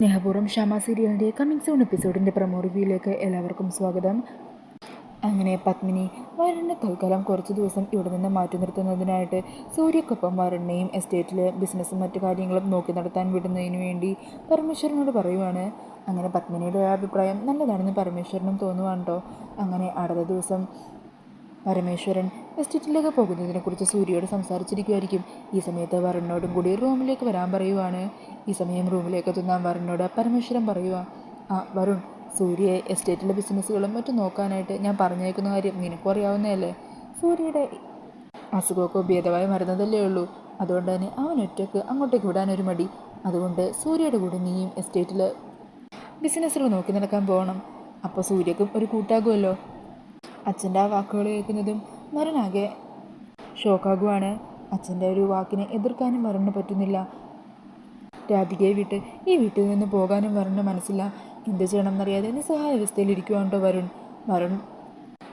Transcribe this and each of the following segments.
സ്നേഹപൂർവം ഷാമ സീരിയലിന്റെ coming soon എപ്പിസോഡിന്റെ പ്രമോ റിവ്യൂയിലേക്ക് എല്ലാവർക്കും സ്വാഗതം. അങ്ങനെ പത്മിനി വരുണിനെ തൽക്കാലം കുറച്ച് ദിവസം ഇവിടെ നിന്ന് മാറ്റി നിർത്തുന്നതിനായിട്ട് സൂര്യക്കൊപ്പം വരുണ്ണയും എസ്റ്റേറ്റിലെ ബിസിനസ്സും മറ്റു കാര്യങ്ങളും നോക്കി നടത്താൻ വിടുന്നതിന് വേണ്ടി പരമേശ്വരനോട് പറയുവാണ്. അങ്ങനെ പത്മിനിയുടെ അഭിപ്രായം നല്ലതാണെന്ന് പരമേശ്വരനും തോന്നുവാണ്ടോ അങ്ങനെ അടുത്ത ദിവസം പരമേശ്വരൻ എസ്റ്റേറ്റിലേക്ക് പോകുന്നതിനെക്കുറിച്ച് സൂര്യയോട് സംസാരിച്ചിരിക്കുമായിരിക്കും ഈ സമയത്ത് വരുണിനോടും കൂടി റൂമിലേക്ക് വരാൻ പറയുവാണ്. ഈ സമയം റൂമിലേക്ക് എത്തുന്ന വരുണിനോട് പരമേശ്വരൻ പറയുക ആ വരുൺ സൂര്യയെ എസ്റ്റേറ്റിലെ ബിസിനസ്സുകളും മറ്റും നോക്കാനായിട്ട് ഞാൻ പറഞ്ഞേക്കുന്ന കാര്യം നിനക്കും അറിയാവുന്നതല്ലേ? സൂര്യയുടെ അസുഖമൊക്കെ ഭേദമായി മരുന്നതല്ലേ ഉള്ളൂ. അതുകൊണ്ട് തന്നെ അവൻ ഒറ്റയ്ക്ക് അങ്ങോട്ടേക്ക് വിടാനൊരു മടി. അതുകൊണ്ട് സൂര്യയുടെ കൂടെ നീയും എസ്റ്റേറ്റിൽ ബിസിനസ്സുകൾ നോക്കി നടക്കാൻ പോകണം. അപ്പോൾ സൂര്യക്കും ഒരു കൂട്ടാകുമല്ലോ. അച്ഛന്റെ ആ വാക്കുകൾ കേൾക്കുന്നതും മരനാകെ ഷോക്കാകുവാണ്. അച്ഛന്റെ ഒരു വാക്കിനെ എതിർക്കാനും വരണ് പറ്റുന്നില്ല. രാധികയെ വിട്ട് ഈ വീട്ടിൽ നിന്ന് പോകാനും വരണ് മനസ്സില്ല. എന്ത് ചെയ്യണം എന്നറിയാതെ നിസ്സഹായാവസ്ഥയിലിരിക്കുവാണ്ടോ വരുൺ. വരുൺ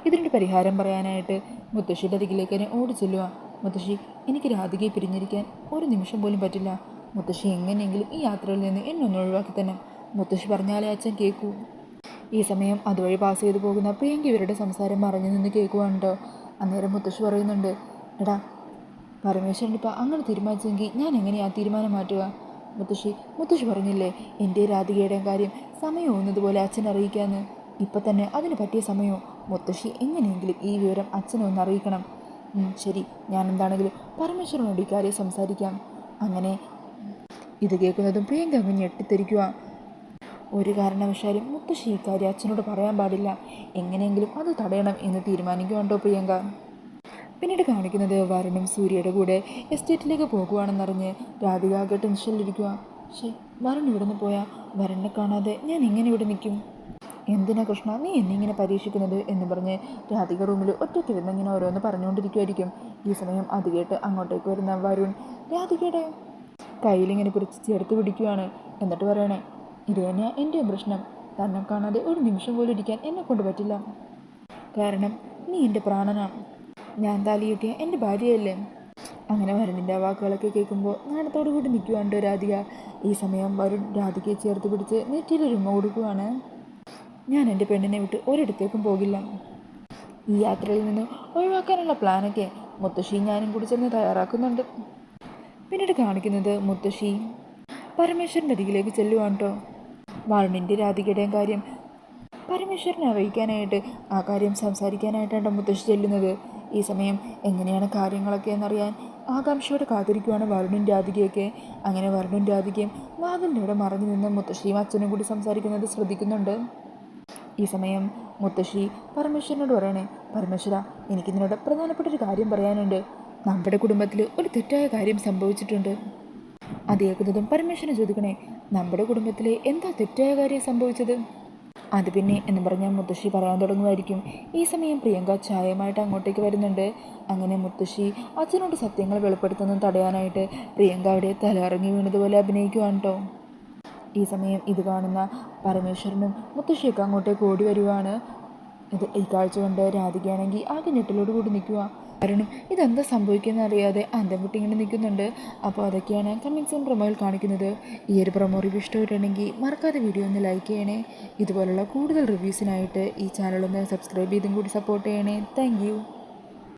ഇതിനൊരു പരിഹാരം പറയാനായിട്ട് മുത്തശ്ശിയുടെ അരികിലേക്ക് തന്നെ ഓടി ചെല്ലുക മുത്തശ്ശി എനിക്ക് രാധികയെ പിരിഞ്ഞിരിക്കാൻ ഒരു നിമിഷം പോലും പറ്റില്ല. മുത്തശ്ശി എങ്ങനെയെങ്കിലും ഈ യാത്രയിൽ നിന്ന് എന്നെ ഒന്ന് ഒഴിവാക്കി തന്നെ മുത്തശ്ശി പറഞ്ഞാലേ അച്ഛൻ കേൾക്കൂ. ഈ സമയം അതുവഴി പാസ് ചെയ്തു പോകുന്ന പ്രിയങ്ക ഇവരുടെ സംസാരം മറഞ്ഞു നിന്ന് കേൾക്കുവാണ്ടോ അന്നേരം മുത്തശ്ശി പറയുന്നുണ്ട് എടാ പരമേശ്വരൻ ഇപ്പം അങ്ങനെ തീരുമാനിച്ചെങ്കിൽ ഞാൻ എങ്ങനെയാ തീരുമാനം മാറ്റുക? മുത്തശ്ശി മുത്തശ്ശി പറഞ്ഞില്ലേ എന്റെ രാധികയുടെ കാര്യം സമയം ഒന്നതുപോലെ അച്ഛൻ അറിയിക്കാമെന്ന് ഇപ്പം തന്നെ അതിന് പറ്റിയ സമയവും മുത്തശ്ശി എങ്ങനെയെങ്കിലും ഈ വിവരം അച്ഛനെ ഒന്ന് അറിയിക്കണം. ശരി ഞാൻ എന്താണെങ്കിലും പരമേശ്വരനോട് ഇക്കാര്യം സംസാരിക്കാം. അങ്ങനെ ഇത് കേൾക്കുന്നതും പ്രിയങ്ക അങ്ങ് ഞെട്ടിത്തെരിക്കുക ഒരു കാരണവശാലും മുത്തശ്ശി ഇക്കാര്യം അച്ഛനോട് പറയാൻ പാടില്ല. എങ്ങനെയെങ്കിലും അത് തടയണം എന്ന് തീരുമാനിക്കുവാണ്ടോ പ്രിയങ്ക? പിന്നീട് കാണിക്കുന്നത് വരുണും സൂര്യയുടെ കൂടെ എസ്റ്റേറ്റിലേക്ക് പോകുവാണെന്നറിഞ്ഞ് രാധിക ആകെ ടെൻഷനിലിരിക്കുക പക്ഷേ വരുൺ ഇവിടെ നിന്ന് പോയാൽ വരുണിനെ കാണാതെ ഞാൻ എങ്ങനെ ഇവിടെ നിൽക്കും? എന്തിനാ കൃഷ്ണ നീ എന്നിങ്ങനെ പരീക്ഷിക്കുന്നത് എന്ന് പറഞ്ഞ് രാധിക റൂമിൽ ഒറ്റയ്ക്ക് ഇരുന്ന് ഇങ്ങനെ ഓരോന്ന് പറഞ്ഞുകൊണ്ടിരിക്കുമായിരിക്കും ഈ സമയം അത് കേട്ട് അങ്ങോട്ടേക്ക് വരുന്ന വരുൺ രാധികയുടെ കയ്യിലിങ്ങനെ പിടിച്ച് ചേർത്ത് പിടിക്കുകയാണ് എന്നിട്ട് പറയണേ ഇത് തന്നെയാ എന്റെ പ്രശ്നം. തന്നെ കാണാതെ ഒരു നിമിഷം പോലും ഇരിക്കാൻ എന്നെ കൊണ്ട് പറ്റില്ല. കാരണം നീ എന്റെ പ്രാണനാണ് ഞാൻ താലിയൊക്കെ എന്റെ ഭാര്യയല്ലേ. അങ്ങനെ വരുണിന്റെ വാക്കുകളൊക്കെ കേൾക്കുമ്പോൾ നാണത്തോടു കൂടി നിൽക്കുവാണ്ട് രാധിക. ഈ സമയം വരുൺ രാധികയെ ചേർത്ത് പിടിച്ച് നെറ്റിയിൽ ഒരു ഉമ്മ ഞാൻ എന്റെ പെണ്ണിനെ വിട്ട് ഒരിടത്തേക്കും പോകില്ല. ഈ യാത്രയിൽ നിന്ന് ഒഴിവാക്കാനുള്ള പ്ലാനൊക്കെ മുത്തശ്ശി ഞാനും കൂടി ചെന്ന് തയ്യാറാക്കുന്നുണ്ട്. പിന്നീട് കാണിക്കുന്നത് മുത്തശ്ശി പരമേശ്വരന്റെ അരികിലേക്ക് ചെല്ലുവാണ് കേട്ടോ വരുണിന്റെ രാധികയുടെയും കാര്യം. പരമേശ്വരനെ അറിയിക്കാനായിട്ട് ആ കാര്യം സംസാരിക്കാനായിട്ടാണ് മുത്തശ്ശി ചെല്ലുന്നത്. ഈ സമയം എങ്ങനെയാണ് കാര്യങ്ങളൊക്കെ എന്നറിയാൻ ആകാംക്ഷയോടെ കാത്തിരിക്കുവാണ് വരുണും രാധികയൊക്കെ. അങ്ങനെ വരുണും രാധികയും വാതിലിന്റെ ഇവിടെ മറഞ്ഞു നിന്ന് മുത്തശ്ശിയും അച്ഛനും കൂടി സംസാരിക്കുന്നത് ശ്രദ്ധിക്കുന്നുണ്ട്. ഈ സമയം മുത്തശ്ശി പരമേശ്വരനോട് പറയണേ പരമേശ്വര എനിക്ക് നിന്നോട് പ്രധാനപ്പെട്ട ഒരു കാര്യം പറയാനുണ്ട്. നമ്മുടെ കുടുംബത്തിൽ ഒരു തെറ്റായ കാര്യം സംഭവിച്ചിട്ടുണ്ട്. അത് കേൾക്കുന്നതും പരമേശ്വരൻ ചോദിക്കണേ നമ്മുടെ കുടുംബത്തിലെ എന്താ തെറ്റായ കാര്യം സംഭവിച്ചത്? അത് പിന്നെ എന്ന് പറഞ്ഞാൽ മുത്തശ്ശി പറയാൻ തുടങ്ങുമായിരിക്കും. ഈ സമയം പ്രിയങ്ക ചായമായിട്ട് അങ്ങോട്ടേക്ക് വരുന്നുണ്ട്. അങ്ങനെ മുത്തശ്ശി അച്ഛനോട് സത്യങ്ങൾ വെളിപ്പെടുത്തുന്നത് തടയാനായിട്ട് പ്രിയങ്ക അവിടെ തലയിറങ്ങി വീണതുപോലെ അഭിനയിക്കുവാണ് കേട്ടോ ഈ സമയം ഇത് കാണുന്ന പരമേശ്വരനും മുത്തശ്ശിയൊക്കെ അങ്ങോട്ടേക്ക് ഓടി വരുവാണ്. ഇത് ഈ കാഴ്ച കൊണ്ട് രാധികയാണെങ്കിൽ ആകെ ഞെട്ടലോട് കൂടി നിൽക്കുക കാരണം ഇതെന്താ സംഭവിക്കുന്ന അറിയാതെ അന്തം വിട്ട് ഇങ്ങനെ നിൽക്കുന്നുണ്ട്. അപ്പോൾ അതൊക്കെയാണ് കമ്മിങ് സൂൺ പ്രൊമോയിൽ കാണിക്കുന്നത്. ഈ ഒരു പ്രൊമോ റിവ്യൂ ഇഷ്ടമായിട്ടുണ്ടെങ്കിൽ മറക്കാതെ വീഡിയോ ഒന്ന് ലൈക്ക് ചെയ്യണേ. ഇതുപോലുള്ള കൂടുതൽ റിവ്യൂസിനായിട്ട് ഈ ചാനലൊന്ന് സബ്സ്ക്രൈബ് ചെയ്തും കൂടി സപ്പോർട്ട് ചെയ്യണേ. താങ്ക്